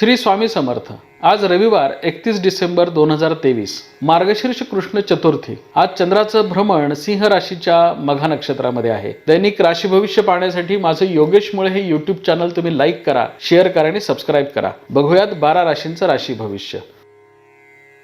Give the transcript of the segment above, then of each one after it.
श्री स्वामी समर्थ. आज रविवार एकतीस डिसेंबर दोन हजार तेवीस. मार्गशीर्ष कृष्ण चतुर्थी. आज चंद्राचं भ्रमण सिंह राशीच्या मघा नक्षत्रामध्ये आहे. दैनिक राशी भविष्य पाहण्यासाठी माझं योगेश मुळे हे युट्यूब चॅनल तुम्ही लाईक करा शेअर करा आणि सबस्क्राईब करा. बघूयात बारा राशींचं राशी भविष्य.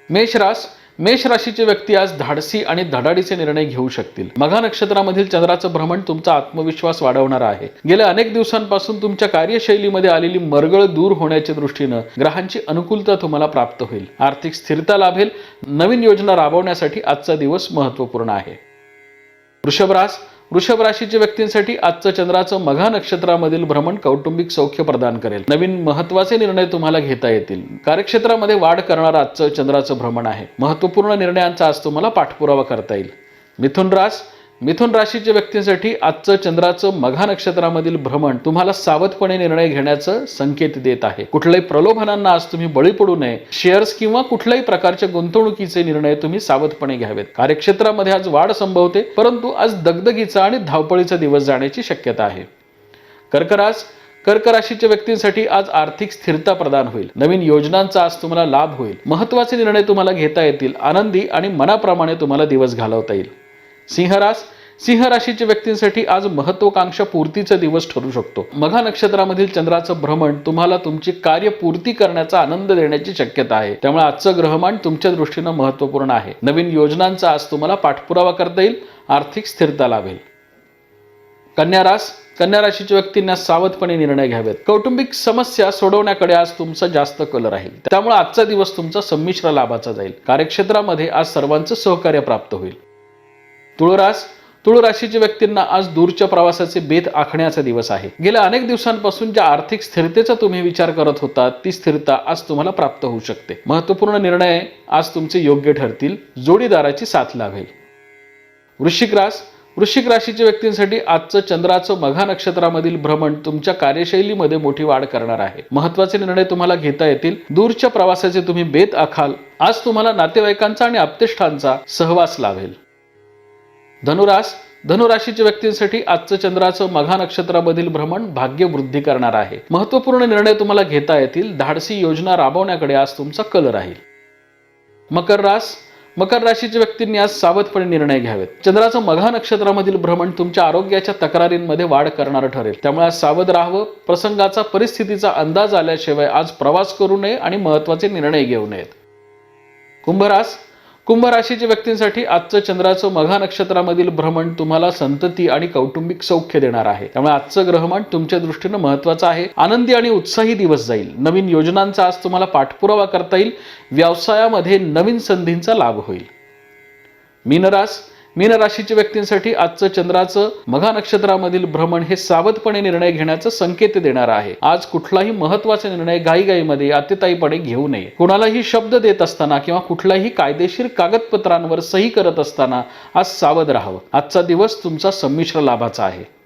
मेष रास मेष राशीचे व्यक्ती आज धाडसी आणि धडाडीचे निर्णय घेऊ शकतील. मघा नक्षत्रामधील चंद्राचं भ्रमण तुमचा आत्मविश्वास वाढवणारा आहे. गेल्या अनेक दिवसांपासून तुमच्या कार्यशैलीमध्ये आलेली मरगळ दूर होण्याच्या दृष्टीनं ग्रहांची अनुकूलता तुम्हाला प्राप्त होईल. आर्थिक स्थिरता लाभेल. नवीन योजना राबवण्यासाठी आजचा दिवस महत्त्वपूर्ण आहे. वृषभरास वृषभ राशीच्या व्यक्तींसाठी आजचं चंद्राचं मघा नक्षत्रामधील भ्रमण कौटुंबिक सौख्य प्रदान करेल. नवीन महत्त्वाचे निर्णय तुम्हाला घेता येतील. कार्यक्षेत्रामध्ये वाढ करणारं आजचं चंद्राचं भ्रमण आहे. महत्त्वपूर्ण निर्णयांचा आज तुम्हाला पाठपुरावा करता येईल. मिथुन रास मिथुन राशीच्या व्यक्तींसाठी आजचं चंद्राचं मघा नक्षत्रामधील भ्रमण तुम्हाला सावधपणे निर्णय घेण्याचं संकेत देत आहे. कुठल्याही प्रलोभनांना आज तुम्ही बळी पडू नये. शेअर्स किंवा कुठल्याही प्रकारच्या गुंतवणुकीचे निर्णय तुम्ही सावधपणे घ्यावेत. कार्यक्षेत्रामध्ये आज वाढ संभवते परंतु आज दगदगीचा आणि धावपळीचा दिवस जाण्याची शक्यता आहे. कर्कराज कर्क राशीच्या व्यक्तींसाठी आज आर्थिक स्थिरता प्रदान होईल. नवीन योजनांचा आज तुम्हाला लाभ होईल. महत्त्वाचे निर्णय तुम्हाला घेता येतील. आनंदी आणि मनाप्रमाणे तुम्हाला दिवस घालवता येईल. सिंहरास सिंह राशीच्या व्यक्तींसाठी आज महत्वाकांक्षा पूर्तीचा दिवस ठरू शकतो. मघा नक्षत्रामधील चंद्राचं भ्रमण तुम्हाला तुमची कार्य पूर्ती करण्याचा आनंद देण्याची शक्यता आहे. त्यामुळे आजचं ग्रहमान तुमच्या दृष्टीनं महत्त्वपूर्ण आहे. नवीन योजनांचा आज तुम्हाला पाठपुरावा करता येईल आर्थिक स्थिरता लाभेल. कन्या रास कन्या राशीच्या व्यक्तींना सावधपणे निर्णय घ्यावेत. कौटुंबिक समस्या सोडवण्याकडे आज तुमचा जास्त कल राहील त्यामुळे आजचा दिवस तुमचा संमिश्र लाभाचा जाईल. कार्यक्षेत्रामध्ये आज सर्वांचं सहकार्य प्राप्त होईल. तुळरास तुळ राशीच्या व्यक्तींना आज दूरच्या प्रवासाचे बेत आखण्याचा दिवस आहे. गेल्या अनेक दिवसांपासून ज्या आर्थिक स्थिरतेचा तुम्ही विचार करत होता ती स्थिरता आज तुम्हाला प्राप्त होऊ शकते. महत्त्वपूर्ण निर्णय आज तुमचे योग्य ठरतील जोडीदाराची साथ लाभेल. वृश्चिक रास वृश्चिक राशीच्या व्यक्तींसाठी आजचं चंद्राचं मघा नक्षत्रामधील भ्रमण तुमच्या कार्यशैलीमध्ये मोठी वाढ करणार आहे. महत्त्वाचे निर्णय तुम्हाला घेता येतील दूरच्या प्रवासाचे तुम्ही बेत आखाल आज तुम्हाला नातेवाईकांचा आणि आप्तेष्ठांचा सहवास लाभेल. धनुरास धनुराशीच्या व्यक्तींसाठी आजचं चंद्राचं मघा नक्षत्रामधील भ्रमण भाग्य वृद्धी करणार आहे. महत्त्वपूर्ण निर्णय तुम्हाला घेता येतील. धाडसी योजना राबवण्याकडे आज तुमचा कल राहील. मकर रास मकर राशीच्या व्यक्तींनी आज सावधपणे निर्णय घ्यावेत. चंद्राचं मघा नक्षत्रामधील भ्रमण तुमच्या आरोग्याच्या तक्रारींमध्ये वाढ करणारं ठरेल. त्यामुळे आज सावध राहावं. प्रसंगाचा परिस्थितीचा अंदाज आल्याशिवाय आज प्रवास करू नये आणि महत्त्वाचे निर्णय घेऊ नयेत. कुंभरास कुंभ राशीच्या व्यक्तींसाठी आजचं चंद्राचं मघा नक्षत्रामधील भ्रमण तुम्हाला संतती आणि कौटुंबिक सौख्य देणार आहे. त्यामुळे आजचं ग्रहमान तुमच्या दृष्टीनं महत्वाचं आहे. आनंदी आणि उत्साही दिवस जाईल. नवीन योजनांचा आज तुम्हाला पाठपुरावा करता येईल. व्यवसायामध्ये नवीन संधींचा लाभ होईल. मीनरास मीन राशीच्या व्यक्तींसाठी आजचं चंद्राचं मघा नक्षत्रामधील भ्रमण हे सावधपणे निर्णय घेण्याचा संकेत देणार आहे. आज कुठलाही महत्त्वाचा निर्णय घाईघाईमध्ये अतिताईपणे घेऊ नये. कुणालाही शब्द देत असताना किंवा कुठल्याही कायदेशीर कागदपत्रांवर सही करत असताना आज सावध राहावं. आजचा दिवस तुमचा संमिश्र लाभाचा आहे.